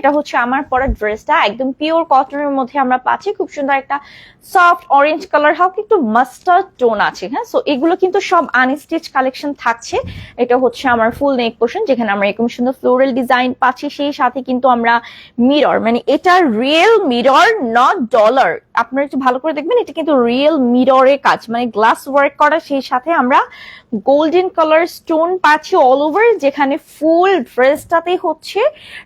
এটা হচ্ছে আমার পরা ড্রেসটা একদম পিওর কটনের মধ্যে আমরা পাচ্ছি। খুব সুন্দর একটা সফট অরেঞ্জ কালার হালকা একটু মাস্টার্ড টোন আছে হ্যাঁ? সো এগুলো কিন্তু সব আনস্টিচ কালেকশন থাকছে। এটা হচ্ছে আমার ফুল নেক পোর্শন যেখানে আমরা এরকম সুন্দর ফ্লোরাল ডিজাইন পাচ্ছি। সেই সাথে কিন্তু আমরা মিরর মানে এটা রিয়েল মিরর নট ডলার আপনারা একটু ভালো করে দেখবেন, এটা কিন্তু রিয়েল মিররের কাজ। মানে গ্লাস ওয়ার্ক করা, সেই সাথে আমরা গোল্ডেন কালার স্টোন পাচ্ছি অল ওভার যেখানে ফুল ড্রেসটাতে হচ্ছে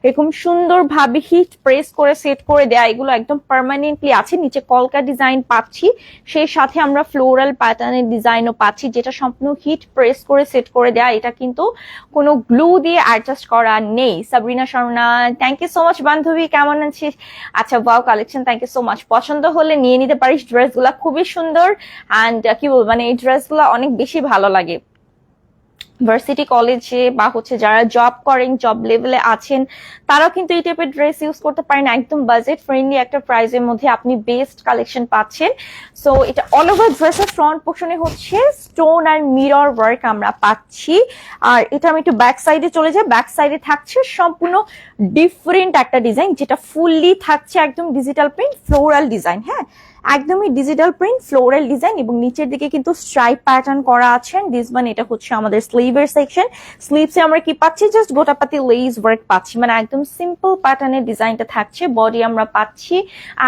এরকম সুন্দরভাবে হিট প্রেস করে সেট করে দেয়া। এগুলো একদম পার্মানেন্টলি আছে, নিচে কলকা ডিজাইন পাচ্ছি। সেই সাথে আমরা ফ্লোরাল প্যাটার্নের ডিজাইনও পাচ্ছি, যেটা সম্পূর্ণ হিট প্রেস করে সেট করে দেয়া। এটা কিন্তু কোনো গ্লু দিয়ে অ্যাডজাস্ট করা নেই। Sabrina Sharma thank you so much বান্ধবী, কেমন আছিস? আচ্ছা wow collection thank you so much পছন্দ হলে নিয়ে নিতে পারিস। ড্রেসগুলো খুবই সুন্দর অ্যান্ড কি বলব মানে এই ড্রেসগুলো অনেক বেশি ভালো লাগে। ভার্সিটি কলেজে বা হচ্ছে যারা জব করেন জব লেভেলে আছেন, তারাও কিন্তু এই টাইপের ড্রেস ইউজ করতে পারেন। একদম বাজেট ফ্রেন্ডলি একটা প্রাইসের মধ্যে আপনি বেস্ট কালেকশন পাচ্ছেন। সো এটা অল ওভার ড্রেসের ফ্রন্ট পোর্শনে হচ্ছে স্টোন আর মিরর ওয়ার্ক আমরা পাচ্ছি। আর এটা আমি একটু ব্যাক সাইডে চলে যাই। ব্যাক সাইডে থাকছে সম্পূর্ণ ডিফারেন্ট একটা ডিজাইন যেটা ফুললি থাকছে একদম ডিজিটাল প্রিন্ট ফ্লোরাল ডিজাইন হ্যাঁ? একদমই ডিজিটাল প্রিন্ট ফ্লোরাল ডিজাইন এবং নিচের দিকে কিন্তু স্ট্রাইপ প্যাটার্ন করা আছে। দিস মানে এটা হচ্ছে আমাদের স্লিভের সেকশন স্লিভসে আমরা কি পাচ্ছি? জাস্ট গোটাপাতি লেস ওয়ার্ক পাচ্ছি। মানে একদম সিম্পল প্যাটার্নের ডিজাইনটা থাকছে। বডি আমরা পাচ্ছি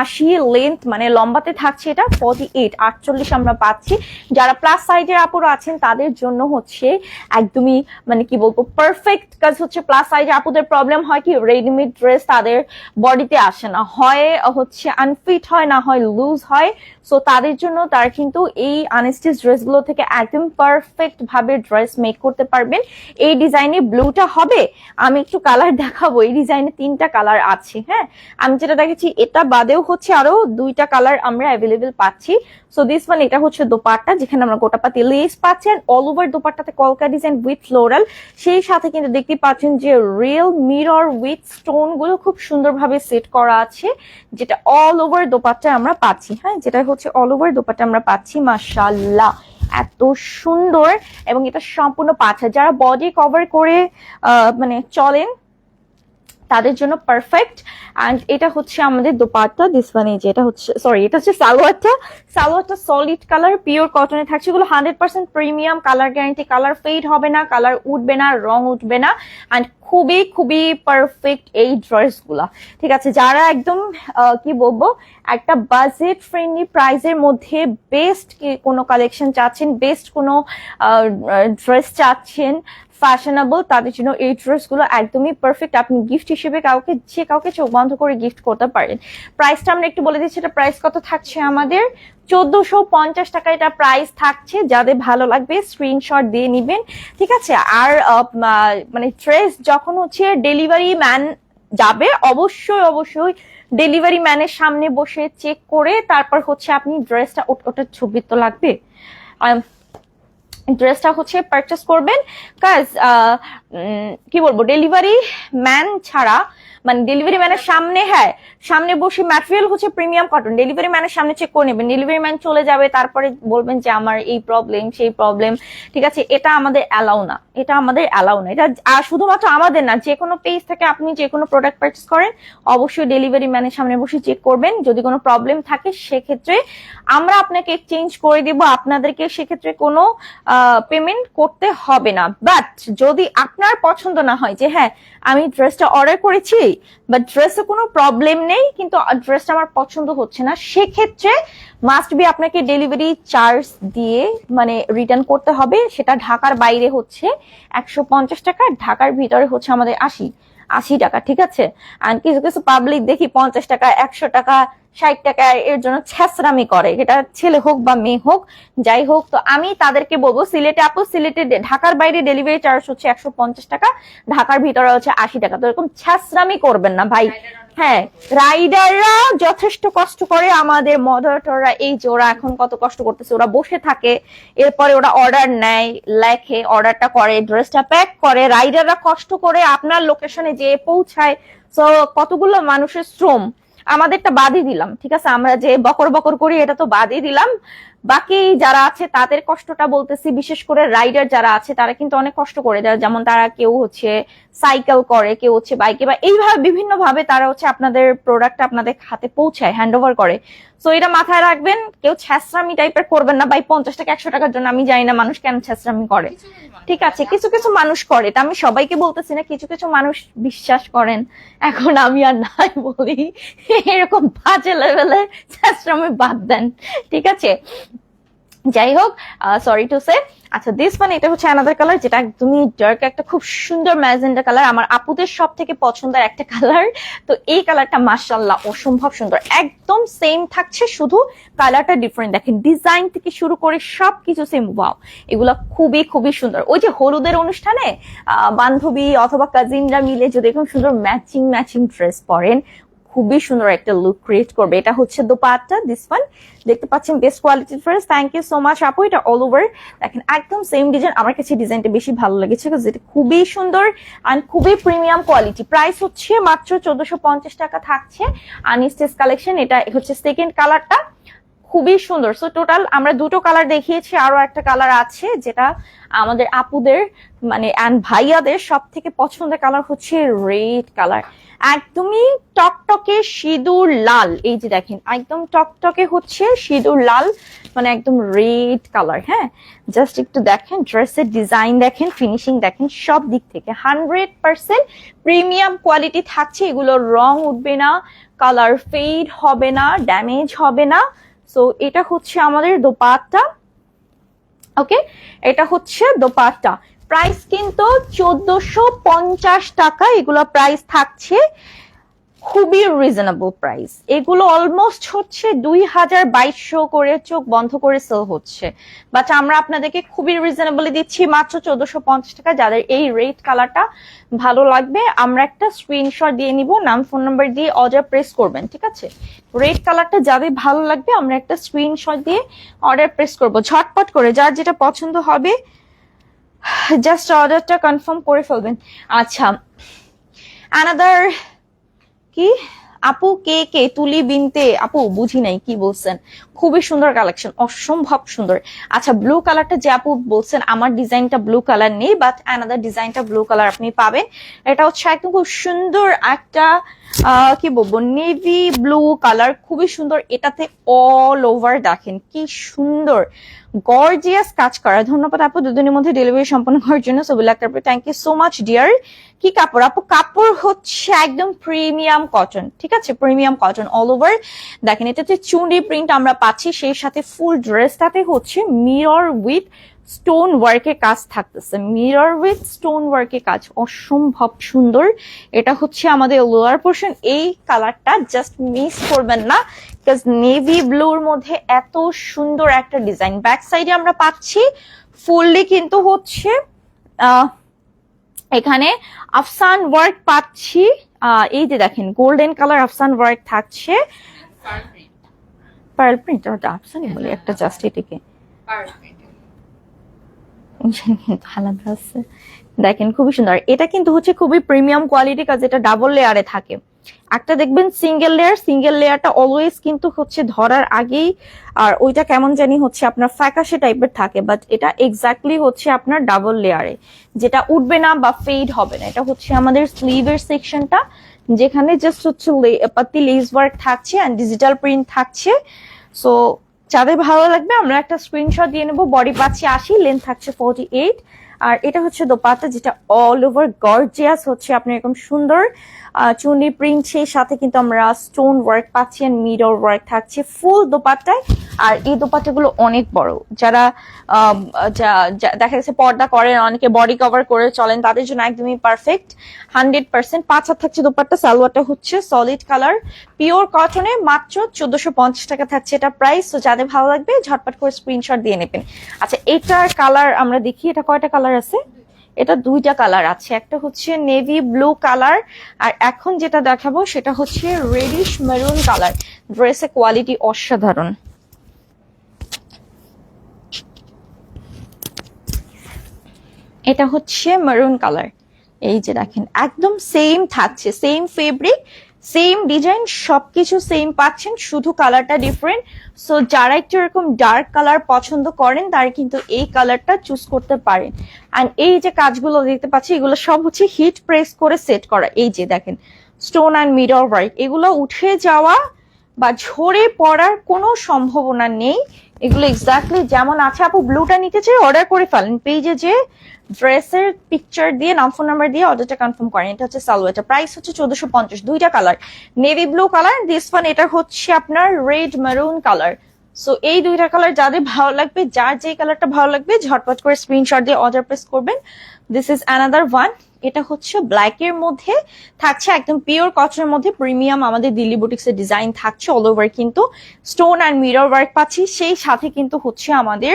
আশি লেন্থ মানে লম্বাতে থাকছে এটা ফর্টি এইট আটচল্লিশ আমরা পাচ্ছি। যারা প্লাস সাইজের আপুরা আছেন, তাদের জন্য হচ্ছে একদমই মানে কি বলব পারফেক্ট কাজ হচ্ছে প্লাস সাইজের আপুদের প্রবলেম হয় কি রেডিমেড ড্রেস তাদের বডিতে আসে না। হয় হচ্ছে আনফিট হয় না হয় লুজ হয়। সো তাদের জন্য তারা কিন্তু এই আনস্টিচ ড্রেসগুলো থেকে একদম পারফেক্ট ভাবে ড্রেস মেক করতে পারবেন। এই ডিজাইনে ব্লুটা হবে। আমি একটু কালার দেখাবো। এই ডিজাইনে তিনটা কালার আছে হ্যাঁ? আমি যেটা দেখেছি এটা বাদেও হচ্ছে আরও দুইটা কালার আমরা অ্যাভেলেবেল পাচ্ছি। সো দিস ওয়ান এটা হচ্ছে দোপাট্টা, যেখানে আমরা গোটাপাতি লেস পাচ্ছি অ্যান্ড অল ওভার দোপাট্টাতে কলকা ডিজাইন উইথ ফ্লোরাল সেই সাথে কিন্তু দেখতে পাচ্ছেন যে রিয়েল মিরর উইথ স্টোনগুলো খুব সুন্দরভাবে সেট করা আছে, যেটা অল ওভার দোপাট্টা আমরা পাচ্ছি। হ্যাঁ যেটা হচ্ছে অল ওভার দোপাটা আমরা পাচ্ছি মাসাল্লাহ এত সুন্দর এবং এটা সম্পূর্ণ পাঁচ যারা বডি কভার করে মানে চলেন তাদের জন্য পারফেক্ট অ্যান্ড এটা হচ্ছে আমাদের দোপাট্টা দিস ওয়ান এই যে, এটা হচ্ছে সরি এটা হচ্ছে সালোয়ারটা। সালোয়ারটা সলিড কালার পিওর কটনে থাকছে। এগুলো hundred percent premium colour guarantee colour fade হবে না কালার উঠবে না, রং উঠবে না। অ্যান্ড খুবই খুবই পারফেক্ট এই ড্রেসগুলা ঠিক আছে, যারা একদম কি বলব, একটা বাজেট ফ্রেন্ডলি প্রাইসের মধ্যে বেস্ট কোনো কালেকশন চাচ্ছেন বেস্ট কোনো ড্রেস চাচ্ছেন ফ্যাশনেবল তাদের জন্য এই ড্রেসগুলো একদমই পারফেক্ট আপনি গিফট হিসেবে কাউকে, যে কাউকে চোখ বন্ধ করে গিফট করতে পারেন। প্রাইসটা আমরা একটু বলে দিচ্ছি, এটা প্রাইস কত থাকছে আমাদের? চোদ্দশো পঞ্চাশ টাকা এটা প্রাইস থাকছে। যাদের ভালো লাগবে স্ক্রিনশট দিয়ে নিবেন। ঠিক আছে? আর মানে ড্রেস যখন হচ্ছে ডেলিভারি ম্যান যাবে, অবশ্যই অবশ্যই ডেলিভারি ম্যানের সামনে বসে চেক করে তারপর হচ্ছে আপনি ড্রেসটা ওটার ছবি তো লাগবে। ড্রেসটা হচ্ছে পারচেস করবেন। কাজ কি বলব? ডেলিভারি ম্যান ছাড়া মানে ডেলিভারি ম্যানের সামনে হ্যাঁ সামনে বসে ম্যাটেরিয়াল হচ্ছে প্রিমিয়াম কটন ডেলিভারি ম্যানের সামনে চেক করে নেবেন। ডেলিভারি ম্যান চলে যাবে, তারপরে বলবেন যে আমার এই প্রবলেম সেই প্রবলেম ঠিক আছে? এটা আমাদের অ্যালাউ না। এটা আমাদের অ্যালাউ না। এটা শুধুমাত্র আমাদের না, যে কোনো পেজ থেকে আপনি যে কোনো প্রোডাক্ট পারচেস করেন, অবশ্যই ডেলিভারি ম্যানের সামনে বসে চেক করবেন। যদি কোনো প্রবলেম থাকে, সেক্ষেত্রে আমরা আপনাকে এক্সচেঞ্জ করে দিব। আপনাদেরকে সেক্ষেত্রে কোনো পেমেন্ট করতে হবে না। বাট যদি আপনার পছন্দ না হয় যে হ্যাঁ আমি ড্রেসটা অর্ডার করেছি বাট ড্রেসে কোনো প্রবলেম নেই, কিন্তু ড্রেসটা আমার পছন্দ হচ্ছে না। সেক্ষেত্রে মাস্ট বি আপনাকে ডেলিভারি চার্জ দিয়ে মানে রিটার্ন করতে হবে। সেটা ঢাকার বাইরে হচ্ছে। একশো পঞ্চাশ টাকা, ঢাকার ভিতরে হচ্ছে আমাদের আশি। আশি টাকা, ঠিক আছে? আর কিছু কিছু পাবলিক দেখি পঞ্চাশ টাকা, একশো টাকা, ষাট টাকা, এর জন্য ছ্যাঁচড়ামি করে। এটা ছেলে হোক বা মেয়ে হোক, যাই হোক, তো আমি তাদেরকে বলব, সিলেটে আপু, সিলেটে ঢাকার বাইরে ডেলিভারি চার্জ হচ্ছে একশো পঞ্চাশ টাকা, ঢাকার ভিতরে হচ্ছে আশি টাকা। তো এরকম ছ্যাঁচড়ামি করবেন না ভাই। হ্যাঁ রাইডাররা যথেষ্ট কষ্ট করে আমাদের মডারেটররা এই যে ওরা এখন কত কষ্ট করতেছে, ওরা বসে থাকে, এরপরে ওরা অর্ডার নেয়, লেখে, অর্ডারটা করে, ড্রেসটা প্যাক করে, রাইডাররা কষ্ট করে আপনার লোকেশনে যেয়ে পৌঁছায়। সো কতগুলো মানুষের শ্রম, আমাদেরটা বাদই দিলাম, ঠিক আছে? আমরা যে বকর বকর করি, এটা তো বাদই দিলাম। বাকি যারা আছে, তাদের কষ্টটা বলতেছি, বিশেষ করে রাইডার যারা আছে, তারা কিন্তু অনেক কষ্ট করে দেয়। যেমন তারা কেউ হচ্ছে সাইকেল করে, কেউ হচ্ছে বাইকে বা এইভাবে বিভিন্ন ভাবে তারা হচ্ছে আপনাদের প্রোডাক্ট আপনাদের হাতে পৌঁছায় হ্যান্ড করে। সো এটা মাথায় রাখবেন কেউ ছ্যাশ্রামি টাইপের করবেন না। বাই পঞ্চাশ টাকা একশো টাকার জন্য আমি জানি না মানুষ কেন ছ্যাশ্রামি করে। ঠিক আছে কিছু কিছু মানুষ করে। এটা আমি সবাইকে বলতেছি না কিছু কিছু মানুষ বিশ্বাস করেন। এখন আমি আর নাই বলি। এরকম বাজে লেভেলে ছ্যাঁচড়ামি বাদ দেন। ঠিক আছে? যাই হোক সরি টু সে আচ্ছা দিস মানে এটা হচ্ছে অ্যানাদার কালার যেটা একদমই ডার্ক একটা খুব সুন্দর ম্যাজেন্ডা কালার আমার আপুদের সব থেকে পছন্দের একটা কালার তো এই কালারটা মার্শাল্লাহ অসম্ভব সুন্দর। একদম সেম থাকছে, শুধু কালারটা ডিফারেন্ট দেখেন ডিজাইন থেকে শুরু করে সব কিছু সেম ওয়াও এগুলো খুবই খুবই সুন্দর। ওই যে হলুদের অনুষ্ঠানে বান্ধবী অথবা কাজিনরা মিলে যদি এরকম সুন্দর ম্যাচিং ম্যাচিং ড্রেস পরেন খুবই সুন্দর একটা লুক ক্রিয়েট করবে। এটা হচ্ছে দোপাট্টা দিস ওয়ান দেখতে পাচ্ছেন বেস্ট কোয়ালিটির dress thank you so much আপু। এটা অল ওভার দেখেন, একদম সেম ডিজাইন আমার কাছে ডিজাইনটা বেশি ভালো লেগেছে যেটা খুবই সুন্দর অ্যান্ড খুবই প্রিমিয়াম কোয়ালিটি প্রাইস হচ্ছে মাত্র চোদ্দশো টাকা থাকছে। আনিস্টেস কালেকশন এটা হচ্ছে সেকেন্ড কালারটা খুবই সুন্দর। সো টোটাল আমরা দুটো কালার দেখিয়েছি, আরও একটা কালার আছে যেটা আমাদের আপুদের মানে অ্যান্ড ভাইয়াদের সব থেকে পছন্দের কালার হচ্ছে রেড কালার একদমই টকটকে সিঁদুর লাল, এই যে দেখেন, একদম টকটকে হচ্ছে সিঁদুর লাল মানে একদম রেড কালার হ্যাঁ? জাস্ট একটু দেখেন ড্রেসের ডিজাইন দেখেন ফিনিশিং দেখেন, সব দিক থেকে হান্ড্রেড পার্সেন্ট প্রিমিয়াম কোয়ালিটি থাকছে এগুলোর রং উঠবে না কালার ফেড হবে না ড্যামেজ হবে না। সো এটা হচ্ছে আমাদের দোপাট্টা। ওকে এটা হচ্ছে দোপাট্টা। প্রাইস কিন্তু চোদ্দশো টাকা, এগুলো প্রাইস থাকছে। খুবই রিজনেবল প্রাইস এগুলো অলমোস্ট হচ্ছে দুই হাজার বাইশশো করে চোখ বন্ধ করে সেল হচ্ছে। বাট আমরা আপনাদেরকে খুবই রিজনেবলি দিচ্ছি মাত্র চোদ্দশো পঞ্চাশ টাকা। যাদের এই রেড কালারটা ভালো লাগবে, আমরা একটা স্ক্রিনশট দিয়ে নিব, নাম ফোন নাম্বার দিয়ে অর্ডার প্রেস করবেন, ঠিক আছে? রেড কালারটা যাদের ভালো লাগবে, আমরা একটা স্ক্রিনশট দিয়ে অর্ডার প্রেস করব। ঝটপট করে, যার যেটা পছন্দ হবে জাস্ট অর্ডারটা কনফার্ম করে ফেলবেন। আচ্ছা অ্যানাদার কি আপু কে কে তুলি বিনতে আপু বুঝি নাই কি বলছেন খুবই সুন্দর কালেকশন অসম্ভব সুন্দর। আচ্ছা ব্লু কালারটা যে আপু বলছেন, আমার ডিজাইনটা ব্লু কালার নেই বাট অ্যানাদার ডিজাইনটা ব্লু কালার আপনি পাবেন। এটা হচ্ছে একদম খুব সুন্দর একটা কি বলব নেভি ব্লু কালার খুবই সুন্দর। এটাতে অল ওভার দেখেন, কি সুন্দর। গর্জিয়াস কাজ করা। ধন্যবাদ আপু, দুদিনের মধ্যে ডেলিভারি সম্পন্ন করার জন্য। Sabil thank you so much dear কি কাপড় আপু? কাপড় হচ্ছে একদম প্রিমিয়াম কটন ঠিক আছে? প্রিমিয়াম কটন অল ওভার দেখেন, এটাতে চুন্ডি প্রিন্ট আমরা পাচ্ছি, সেই সাথে ফুল ড্রেসটাতে হচ্ছে মিরর উইথ স্টোন ওয়ার্কের কাজ থাকতেছে। মিরর উইথ স্টোন ওয়ার্কের কাজ অসম্ভব সুন্দর। এটা হচ্ছে আমাদের লোয়ার পোর্শন এই কালারটা জাস্ট মিস করবেন না বিকজ নেভি ব্লুর মধ্যে এত সুন্দর একটা ডিজাইন ব্যাক সাইডে আমরা পাচ্ছি ফুললি কিন্তু হচ্ছে এখানে আফসান ওয়ার্ক পাচ্ছি। এই যে দেখেন গোল্ডেন কালার আফসান ওয়ার্ক থাকছে। পার্ল প্রিন্ট ওটা আফসানই বলি একটা জাস্ট এটিকে কিন্তু আলাদা আছে। দেখেন খুবই সুন্দর। এটা কিন্তু হচ্ছে খুবই প্রিমিয়াম কোয়ালিটি কাজ এটা ডাবল লেয়ারে থাকে। একটা দেখবেন সিঙ্গেল লেয়ার সিঙ্গেল লেয়ারটা অলওয়েজ কিন্তু হচ্ছে ধরার আগেই আর ওইটা কেমন জানি হচ্ছে আপনার ফ্যাকাশে টাইপের থাকে বাট এটা এক্স্যাক্টলি হচ্ছে আপনার ডাবল লেয়ারে যেটা উঠবে না বা ফেড হবে না। এটা হচ্ছে আমাদের স্লিভের সেকশনটা যেখানে জাস্ট হচ্ছে পাতি লেস ওয়ার্ক থাকছে অ্যান্ড ডিজিটাল প্রিন্ট থাকছে। সো যাদের ভালো লাগবে, আমরা একটা স্ক্রিনশট দিয়ে নেব। বডি পাচ্ছি আশি লেন্থ থাকছে ফোর্টি এইট আর এটা হচ্ছে দোপাট্টা যেটা অল ওভার গর্জিয়াস হচ্ছে আপনার এরকম সুন্দর। চুনি প্রিন্ট সেই সাথে কিন্তু আমরা স্টোন ওয়ার্ক পাচ্ছি আর মিরর ওয়ার্ক থাকছে। ফুল দোপাট্টায় আর এই দোপাট্টাগুলো অনেক বড়। যারা দেখা গেছে পর্দা করেন, অনেকে বডি কভার করে চলেন, তাদের জন্য একদমই পারফেক্ট হান্ড্রেড পার্সেন্ট পাঁচ হাত থাকছে দোপাট্টা, সালোয়ারটা হচ্ছে সলিড কালার পিওর কটনে মাত্র চোদ্দশো পঞ্চাশ টাকা থাকছে এটা প্রাইস তো যাদের ভালো লাগবে ঝটপট করে স্ক্রিনশট দিয়ে নেবেন। আচ্ছা এটার কালার আমরা দেখি, এটা কয়টা কালার আছে? এটা দুইটা কালার আছে, একটা হচ্ছে নেভি ব্লু কালার আর এখন যেটা দেখাবো সেটা হচ্ছে রেডিশ মেরুন কালার ড্রেসের কোয়ালিটি অসাধারণ। এটা হচ্ছে মেরুন কালার এই যে দেখেন, একদম সেম থাকছে সেম ফেব্রিক সেম ডিজাইন সবকিছু সেম পাচ্ছেন, শুধু কালারটা ডিফারেন্ট সো যারা একটু এরকম ডার্ক কালার পছন্দ করেন, তারা কিন্তু এই কালারটা চুজ করতে পারেন। অ্যান্ড এই যে কাজগুলো দেখতে পাচ্ছি, এগুলো সব হচ্ছে হিট প্রেস করে সেট করা। এই যে দেখেন স্টোন অ্যান্ড মিরর ওয়ার্ক এগুলো উঠে যাওয়া বা ঝরে পড়ার কোনো সম্ভাবনা নেই। এগুলো এক্স্যাক্টলি যেমন আছে, আপু ব্লুটা নিতে চাই অর্ডার করে ফেলেন। পেজে যে ড্রেসের পিকচার দিয়ে, নাম ফোন নাম্বার দিয়ে অর্ডারটা কনফার্ম করেন। এটা হচ্ছে সালোয়ারটা প্রাইস হচ্ছে চোদ্দশো পঞ্চাশ, দুইটা colour navy blue colour this one এটা হচ্ছে আপনার রেড মেরুন কালার সো এই দুইটা কালার যাদের ভালো লাগবে, যার যে কালারটা ভালো লাগবে, ঝটপট করে স্ক্রিনশট দিয়ে অর্ডার প্রেস করবেন। দিস ইজ অ্যানাদার ওয়ান এটা হচ্ছে ব্ল্যাক এর মধ্যে থাকছে একদম পিওর কটনের মধ্যে প্রিমিয়াম আমাদের দিল্লি বুটিক্সের ডিজাইন থাকছে অল ওভার কিন্তু। স্টোন অ্যান্ড মিরর ওয়ার্ক পাচ্ছি, সেই সাথে কিন্তু হচ্ছে আমাদের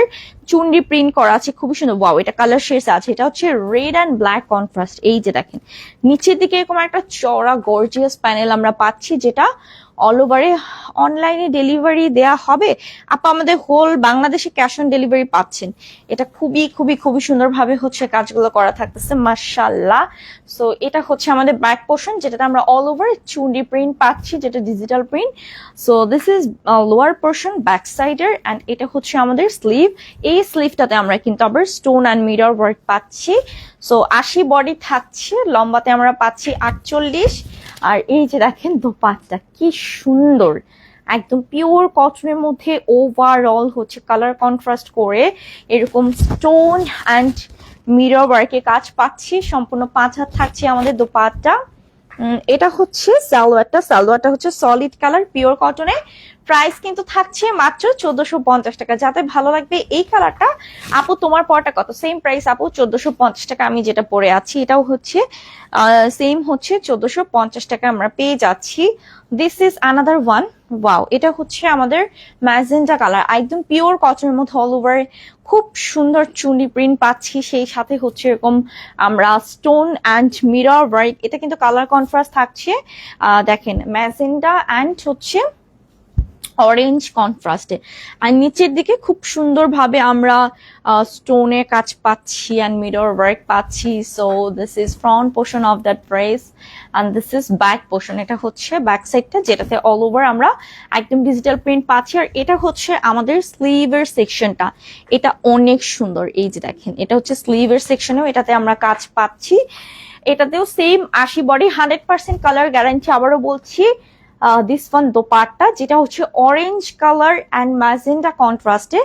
চুন্ডি প্রিন্ট করা আছে, খুবই সুন্দর। ওয়াও এটা কালার শেডস আছে। এটা হচ্ছে রেড অ্যান্ড ব্ল্যাক কন্ট্রাস্ট এই যে দেখেন, নিচের দিকে এরকম একটা চড়া গর্জিয়াস প্যানেল আমরা পাচ্ছি, যেটা অল ওভারে অনলাইনে ডেলিভারি দেয়া হবে। আপা, আমাদের হোল বাংলাদেশে ক্যাশ অন ডেলিভারি পাচ্ছেন। এটা খুবই খুবই খুবই সুন্দরভাবে হচ্ছে কাজগুলো করা থাকতেছে মার্শাল্লাহ সো এটা হচ্ছে আমাদের ব্যাক পোর্শন যেটাতে আমরা অল ওভার চুন্ডি প্রিন্ট পাচ্ছি, যেটা digital print so this is lower portion back সাইডের অ্যান্ড এটা হচ্ছে আমাদের স্লিভ এই স্লিভটাতে আমরা কিন্তু আবার স্টোন অ্যান্ড মিরর ওয়ার্ক পাচ্ছি। সো আশি বডি থাকছে, লম্বাতে আমরা পাচ্ছি আটচল্লিশ। আর এই যে দেখেন দোপাট্টা, কি সুন্দর। একদম পিওর কটনের মধ্যে ওভারঅল হচ্ছে কালার কন্ট্রাস্ট করে এরকম স্টোন অ্যান্ড মিরর ওয়ার্কে কাজ পাচ্ছি। সম্পূর্ণ পাঁচ হাত থাকছে আমাদের দোপাট্টা। এটা হচ্ছে সালোয়ারটা। সালোয়ারটা হচ্ছে সলিড কালার পিওর কটনে প্রাইস কিন্তু থাকছে মাত্র চোদ্দশো পঞ্চাশ টাকা। যাতে ভালো লাগবে এই কালারটা, আপু তোমার পরটা কত? সেম প্রাইস আপু, চোদ্দশো পঞ্চাশ টাকা। আমি যেটা পরে আছি, এটাও হচ্ছে সেম হচ্ছে চোদ্দশো পঞ্চাশ টাকা আমরা পেয়ে যাচ্ছি। This is another one wow এটা হচ্ছে আমাদের ম্যাজেন্টা কালার। একদম পিওর কটনের মধ্যে অল ওভার খুব সুন্দর চুনি প্রিন্ট পাচ্ছি। সেই সাথে হচ্ছে এরকম আমরা স্টোন অ্যান্ড মিরর ওয়ার্ক এটা কিন্তু কালার কন্ট্রাস্ট থাকছে। দেখেন, ম্যাজেন্টা অ্যান্ড হচ্ছে অরেঞ্জ কন্ট্রাস্টে আর নিচের দিকে খুব সুন্দরভাবে আমরা স্টোনের কাজ পাচ্ছি অ্যান্ড মিরর ওয়ার্ক পাচ্ছি। So this is front portion of that dress and this is back portion এটা হচ্ছে ব্যাক সাইডটা যেটাতে অল ওভার আমরা একদম ডিজিটাল প্রিন্ট পাচ্ছি। আর এটা হচ্ছে আমাদের স্লিভের সেকশনটা এটা অনেক সুন্দর। এই যে দেখেন, এটা হচ্ছে স্লিভের সেকশনেও এটাতে আমরা কাজ পাচ্ছি। এটাতেও সেম আশি body hundred percent colour guarantee আবারও বলছি। দিস ওয়ান দোপাট্টা, যেটা হচ্ছে অরেঞ্জ কালার অ্যান্ড ম্যাজেন্ডা কন্ট্রাস্টে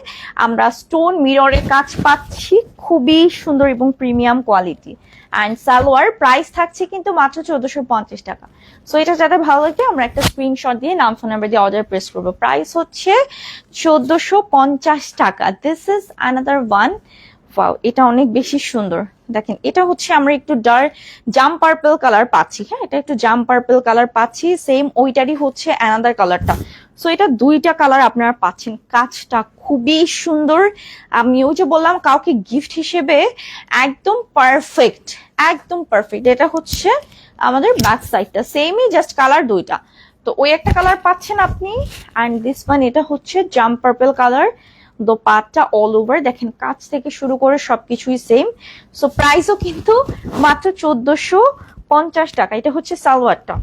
আমরা স্টোন মিররের কাজ পাচ্ছি। খুবই সুন্দর এবং premium quality and salwar price থাকছে কিন্তু মাত্র চোদ্দশো পঞ্চাশ টাকা। সো এটা যাতে ভালো লাগে আমরা একটা স্ক্রিনশট দিয়ে নাম ফোন নাম্বার দিয়ে অর্ডার প্রেস করব। প্রাইস হচ্ছে চোদ্দশো পঞ্চাশ টাকা। This is another one wow এটা অনেক বেশি সুন্দর। দেখেন, এটা হচ্ছে আমরা একটু ডার্ক জাম পার্পল কালার পাচ্ছি হ্যাঁ? এটা একটু জাম পার্পল কালার পাচ্ছি সেম ওইটারই হচ্ছে অ্যানাদার কালারটা সো এটা দুইটা কালার আপনারা পাচ্ছেন। কাজটা খুবই সুন্দর। আমি ওই যে বললাম, কাউকে গিফট হিসেবে একদম পারফেক্ট একদম পারফেক্ট এটা হচ্ছে আমাদের ব্যাক সাইডটা সেমই জাস্ট কালার দুইটা। তো ওই একটা কালার পাচ্ছেন আপনি অ্যান্ড দিস ওয়ান এটা হচ্ছে জাম purple colour dupatta all over দেখেন, কাজ থেকে শুরু করে সবকিছুই সেম সো প্রাইসও কিন্তু মাত্র চোদ্দশো পঞ্চাশ টাকা। এটা হচ্ছে সালোয়ারটা।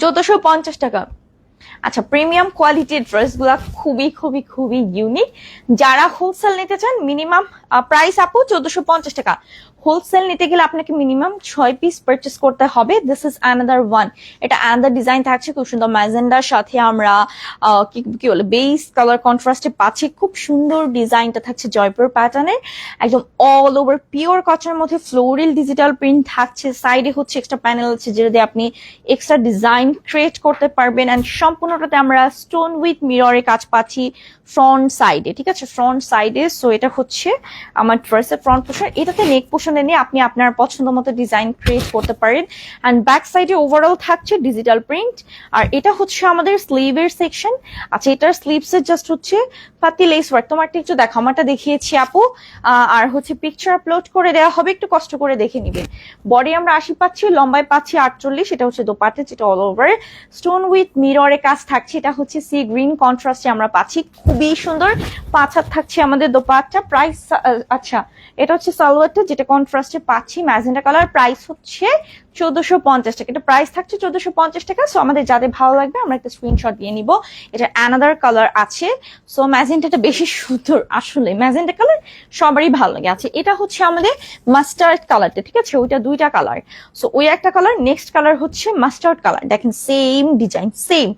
চোদ্দশো পঞ্চাশ টাকা। আচ্ছা প্রিমিয়াম কোয়ালিটির ড্রেসগুলো খুবই খুবই খুবই ইউনিক যারা হোলসেল নিতে চান মিনিমাম প্রাইস আপু চোদ্দশো পঞ্চাশ টাকা। হোলসেল নিতে গেলে আপনাকে মিনিমাম ছয় পিস পারচেস করতে হবে। দিস ইজ অ্যানাদার ওয়ান এটা অ্যানাদার ডিজাইন থাকছে, খুব সুন্দর ম্যাজেন্ডার, সাথে আমরা কি কি বলে বেস কালার কন্ট্রাস্টে পাচ্ছি। খুব সুন্দর ডিজাইনটা থাকছে জয়পুর প্যাটার্নের একদম অল ওভার পিওর কটনের মধ্যে ফ্লোরাল ডিজিটাল প্রিন্ট থাকছে। সাইডে হচ্ছে এক্সট্রা প্যানেল আছে, যেটা দিয়ে আপনি এক্সট্রা ডিজাইন ক্রিয়েট করতে পারবেন। অ্যান্ড সম্পূর্ণটাতে আমরা স্টোন উইথ মিররে কাজ পাচ্ছি ফ্রন্ট সাইডে ঠিক আছে? ফ্রন্ট সাইডে সো এটা হচ্ছে আমার ড্রেসের ফ্রন্ট পোর্শন এটাতে নেক পোর্শনে নিয়ে আপনি আপনার পছন্দ মতো ডিজাইন ক্রিয়েট করতে পারেন। অ্যান্ড ব্যাক সাইডে ওভারঅল থাকছে ডিজিটাল প্রিন্ট আর এটা হচ্ছে আমাদের স্লিভের সেকশন আচ্ছা এটার স্লিভসের জাস্ট হচ্ছে পাতি লেস ওয়ার্ক তোমারটা একটু দেখো আমারটা দেখিয়েছি আপু। আর হচ্ছে পিকচার আপলোড করে দেওয়া হবে, একটু কষ্ট করে দেখে নিবেন বডি আমরা আশি পাচ্ছি, লম্বায় পাচ্ছি আটচল্লিশ, এটা হচ্ছে দোপাটে, যেটা অল ওভার স্টোন উইথ মিররে কাজ থাকছে, এটা হচ্ছে সি গ্রিন কন্ট্রাস্টে আমরা পাচ্ছি। খুবই সুন্দর, পাঁচ হাত থাকছে আমাদের দোপাট্টা। প্রাইস আচ্ছা এটা হচ্ছে সালোয়ারটা, যেটা কন্ট্রাস্টে পাচ্ছি ম্যাজেন্ডা কালার। প্রাইস হচ্ছে চোদ্দশো পঞ্চাশ টাকা। এটা প্রাইস থাকছে চোদ্দশো পঞ্চাশ টাকা সো আমাদের যাদের ভালো লাগবে, আমরা একটা স্ক্রিনশট দিয়ে নিব। এটা অ্যানাদার কালার আছে সো ম্যাজেন্টাটা বেশি সুন্দর আসলে। ম্যাজেন্টা কালার সবারই ভালো লাগে। আছে এটা হচ্ছে আমাদের মাস্টার্ড কালারটা ঠিক আছে? ওইটা দুইটা কালার সো ওই একটা কালার নেক্সট কালার হচ্ছে মাস্টার্ড কালার দেখেন সেম ডিজাইন সেম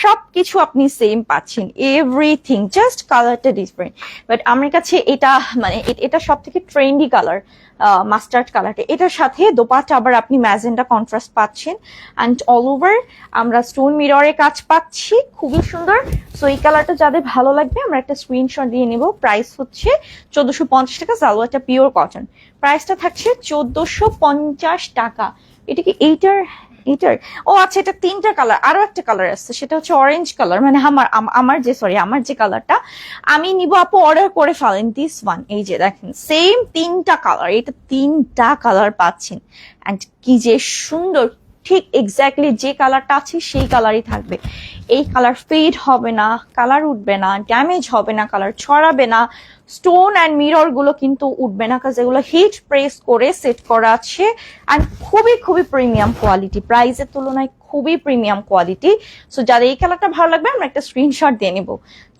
সব কিছু আপনি সেম পাচ্ছেন। এভরিথিং জাস্ট কালারটা ডিফারেন্ট বাট আমার কাছে এটা মানে এটা সব থেকে ট্রেন্ডি কালার মাস্টার্ড কালারটা এটার সাথে দোপাটা আবার আপনি ম্যাজেন্টা কন্ট্রাস্ট পাচ্ছেন। অ্যান্ড অল ওভার আমরা স্টোন মিররে কাজ পাচ্ছি। খুবই সুন্দর। সো এই কালারটা যাদের ভালো লাগবে, আমরা একটা স্ক্রিনশট দিয়ে নেব। প্রাইস হচ্ছে চোদ্দোশো পঞ্চাশ টাকা, সালোয়ারটা পিওর কটন প্রাইসটা থাকছে চোদ্দোশো পঞ্চাশ টাকা। এটা কি এইটার এটার ও আচ্ছা এটা তিনটা কালার আরও একটা কালার আসছে সেটা হচ্ছে অরেঞ্জ কালার মানে আমার আমার যে সরি আমার যে কালারটা আমি নিব আপু অর্ডার করে ফেলেন দিস ওয়ান এই যে দেখেন সেম তিনটা কালার এটা তিনটা কালার পাচ্ছেন অ্যান্ড কি যে সুন্দর, ঠিক এক্স্যাক্টলি যে কালারটা আছে, সেই কালারই থাকবে। এই কালার ফেড হবে না কালার উঠবে না ড্যামেজ হবে না কালার ছড়াবে না। স্টোন অ্যান্ড মিররগুলো কিন্তু উঠবে না কাজ এগুলো হিট প্রেস করে সেট করা আছে। অ্যান্ড খুবই খুবই প্রিমিয়াম কোয়ালিটি প্রাইসের তুলনায় খুবই প্রিমিয়াম কোয়ালিটি সো যাদের এই কালারটা ভালো লাগবে, আমরা একটা স্ক্রিনশট দিয়ে নিব।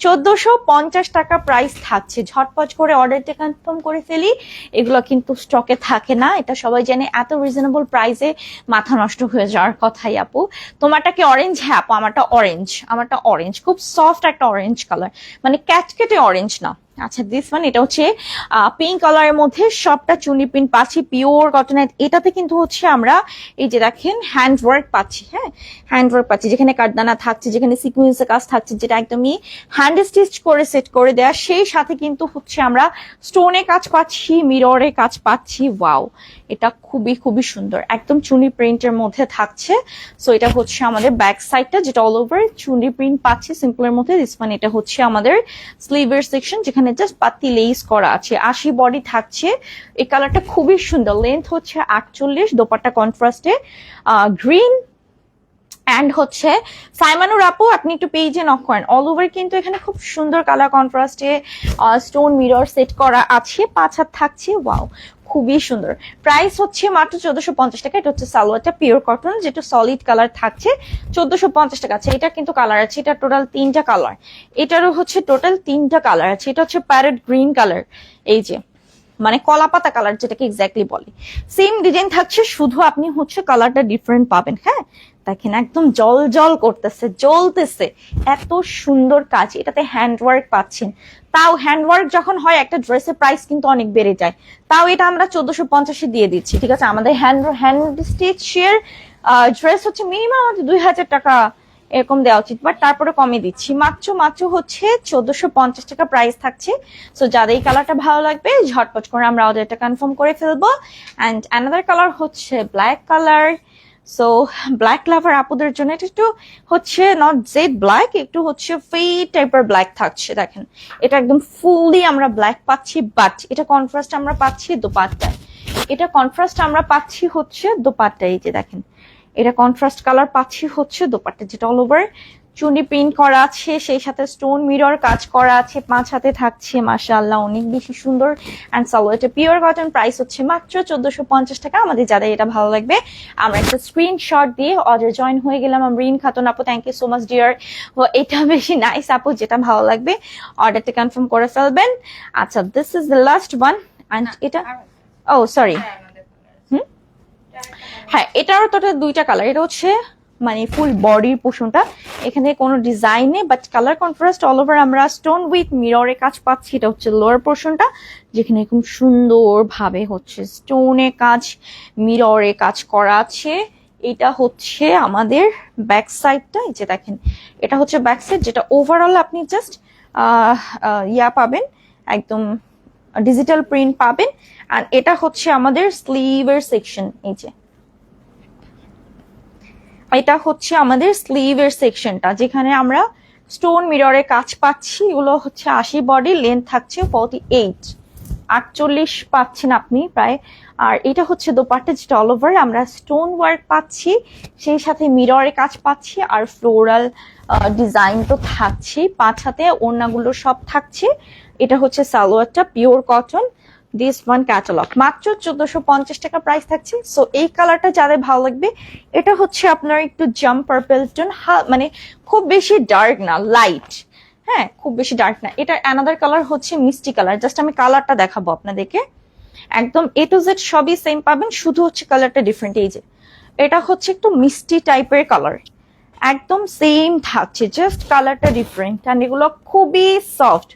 চোদ্দশো পঞ্চাশ টাকা প্রাইস থাকছে। ঝটপট করে অর্ডারটা কনফার্ম করে ফেলি। এগুলো কিন্তু স্টকে থাকে না। এটা সবাই জানে, এত রিজনেবল প্রাইসে মাথা নষ্ট হয়ে যাওয়ার কথাই আপু। তোমারটা কি অরেঞ্জ হ্যাঁ আপু, আমারটা অরেঞ্জ আমারটা অরেঞ্জ খুব সফট একটা অরেঞ্জ কালার মানে ক্যাটকেটে অরেঞ্জ না। আচ্ছা দিস ওয়ান এটা হচ্ছে পিঙ্ক কালারের মধ্যে সবটা চুনি প্রিন্ট পাচ্ছি পিওর কটনের এটাতে কিন্তু হচ্ছে আমরা এই যে দেখেন হ্যান্ড ওয়ার্ক পাচ্ছি হ্যাঁ? হ্যান্ড ওয়ার্ক পাচ্ছি, যেখানে কাঠদানা থাকছে, যেখানে সিকুয়েন্সের কাজ থাকছে, যেটা একদমই হ্যান্ড স্টিচ করে সেট করে দেয়া। সেই সাথে কিন্তু হচ্ছে আমরা স্টোনে কাজ পাচ্ছি মিররে কাজ পাচ্ছি। ওয়াও এটা খুবই খুবই সুন্দর। একদম চুনি প্রিন্টের মধ্যে থাকছে। সো এটা হচ্ছে আমাদের ব্যাক সাইডটা যেটা অল ওভার চুনি প্রিন্ট পাচ্ছি সিম্পলের মধ্যে। দিস মানে এটা হচ্ছে আমাদের স্লিভের সেকশন যেখানে জাস্ট পাতি লেস করা আছে। আশি বডি থাকছে। এই কালারটা খুবই সুন্দর। লেন্থ হচ্ছে আটচল্লিশ, দোপাট্টা কন্ট্রাস্টে গ্রিন অ্যান্ড হচ্ছে, সাইমানুর আপু, আপনি একটু পেজে নক করেন। অল ওভার কিন্তু এখানে খুব সুন্দর কালার কন্ট্রাস্টে স্টোন মিরর সেট করা আছে। পাঁচ হাত থাকছে ওয়াও খুবই সুন্দর। প্রাইস হচ্ছে মাত্র চোদ্দশো পঞ্চাশ টাকা। এটা হচ্ছে সালোয়ারটা পিওর কটন যেটা সলিড কালার থাকছে। চোদ্দশো পঞ্চাশ টাকা আছে। এটা কিন্তু কালার আছে। এটা টোটাল তিনটা কালার এটারও হচ্ছে টোটাল তিনটা কালার আছে। এটা হচ্ছে প্যারেট গ্রিন কালার এই যে মানে কলা পাতা কালার যেটাকে এক্স্যাক্টলি বলে। সেম ডিজাইন থাকছে, শুধু আপনি হচ্ছে কালারটা ডিফারেন্ট পাবেন হ্যাঁ? দেখেন একদম জল জল করতেছে, জ্বলতেছে। এত সুন্দর কাজ, এটাতে হ্যান্ডওয়ার্ক পাচ্ছেন। তাও হ্যান্ডওয়ার্ক যখন হয়, একটা ড্রেসের প্রাইস কিন্তু অনেক বেড়ে যায়। তাও এটা আমরা চোদ্দশো পঞ্চাশে দিয়ে দিচ্ছি, ঠিক আছে? আমাদের হ্যান্ড হ্যান্ড স্টিচের ড্রেস হচ্ছে মিনিমাম আমাদের দুই হাজার টাকা এরকম দেওয়া উচিত বাট তারপরে কমে দিচ্ছি। মাত্র মাত্র হচ্ছে চোদ্দশো পঞ্চাশ টাকা প্রাইস থাকছে। সো যাদের এই কালারটা ভালো লাগবে, ঝটপট করে আমরা অর্ডারটা কনফার্ম করে ফেলব। অ্যান্ড অ্যানাদার কালার হচ্ছে black colour so black lover আপুদের জন্য এটা একটু হচ্ছে নট জেড ব্ল্যাক একটু হচ্ছে ফেড টাইপের ব্ল্যাক থাকছে, দেখেন। এটা একদম ফুললি আমরা ব্ল্যাক পাচ্ছি বাট এটা কন্ট্রাস্ট আমরা পাচ্ছি দোপাট্টায়। এটা কন্ট্রাস্ট আমরা পাচ্ছি হচ্ছে দোপাট্টা এই যে দেখেন। এটা কন্ট্রাস্ট কালার পাচ্ছি হচ্ছে দোপাট্টা যেটা অল ওভার চুনি প্রিন্ট করা আছে সেই সাথে স্টোন মিরর কাজ করা আছে পাঁচ হাতে থাকছে মাশাআল্লাহ অনেক বেশি সুন্দর অ্যান্ড সালোয়ারটা পিওর কটন প্রাইস হচ্ছে মাত্র চোদ্দশো পঞ্চাশ টাকা। আমাদের যাদের এটা ভালো লাগবে আমরা একটা স্ক্রিনশট দিয়ে অর্ডার জয়েন হয়ে গেলাম। রিন খাতুন আপু thank you so much dear এটা বেশি নাইস আপু যেটা ভালো লাগবে। অর্ডারটা কনফার্ম করে ফেলবেন। আচ্ছা this is the last one and এটা ও সরি হুম হ্যাঁ এটারও তো দুইটা কালার এটা হচ্ছে মানে ফুল বডির পোষণটা এখানে কোনো design but colour contrast all over আমরা স্টোন উইথ মিররে কাজ পাচ্ছি। এটা হচ্ছে লোয়ার পোর্শনটা যেখানে খুব সুন্দর ভাবে হচ্ছে স্টোনে কাজ মিররে কাজ করা আছে। এটা হচ্ছে আমাদের ব্যাক সাইডটা এই যে দেখেন। এটা হচ্ছে ব্যাক সাইড যেটা ওভারঅল আপনি জাস্ট ইয়া পাবেন, একদম ডিজিটাল প্রিন্ট পাবেন। আর এটা হচ্ছে আমাদের স্লিভের সেকশন এই যে। এটা হচ্ছে আমাদের স্লিভের সেকশনটা যেখানে আমরা স্টোন মিররে কাজ পাচ্ছি। এগুলো হচ্ছে আশি বডি লেন্থ থাকছে ফর্টি এইট আটচল্লিশ পাচ্ছেন আপনি প্রায় আর এটা হচ্ছে দোপাট্টা যেটা অল ওভার আমরা স্টোন ওয়ার্ক পাচ্ছি, সেই সাথে মিররে কাজ পাচ্ছি, আর ফ্লোরাল ডিজাইন তো থাকছেই। পাঁচ হাতে ওড়নাগুলো সব থাকছে। এটা হচ্ছে সালোয়ারটা pure cotton this one catalogue মাত্র চোদ্দশো পঞ্চাশ টাকা প্রাইস থাকছে। সো এই কালারটা যাদের ভালো লাগবে, এটা হচ্ছে আপনার একটু জাম্প পার্পেল টোন মানে খুব বেশি ডার্ক না লাইট হ্যাঁ খুব বেশি ডার্ক না। এটার অ্যানাদার কালার হচ্ছে মিষ্টি কালার জাস্ট আমি কালারটা দেখাবো আপনাদেরকে। একদম এ টু জেড সবই সেম পাবেন, শুধু হচ্ছে কালারটা ডিফারেন্ট এই যে, এটা হচ্ছে একটু মিষ্টি টাইপের কালার একদম সেম থাকছে জাস্ট কালারটা ডিফারেন্ট অ্যান্ড এগুলো খুবই সফট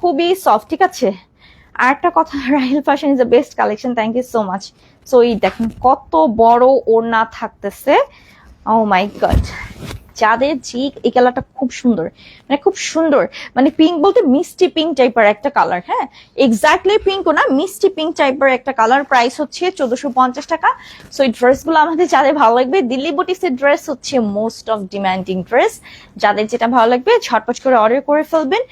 খুবই সফট ঠিক আছে? আর একটা কথা Rahil fashion is the best collection thank you so much so এই দেখেন কত বড় ওড়না থাকতেছে। ও মাই গড যাদের জি এই কালারটা খুব সুন্দর। মানে খুব সুন্দর। মানে পিঙ্ক বলতে মিষ্টি পিঙ্ক টাইপের একটা কালার হ্যাঁ? এক্স্যাক্টলি পিঙ্কও না মিষ্টি পিঙ্ক টাইপের একটা কালার প্রাইস হচ্ছে চোদ্দশো পঞ্চাশ টাকা। সো এই ড্রেসগুলো আমাদের যাদের ভালো লাগবে, দিল্লি বুটিসের ড্রেস হচ্ছে মোস্ট অফ ডিম্যান্ডিং ড্রেস যাদের যেটা ভালো লাগবে, ঝটপট করে অর্ডার করে ফেলবেন।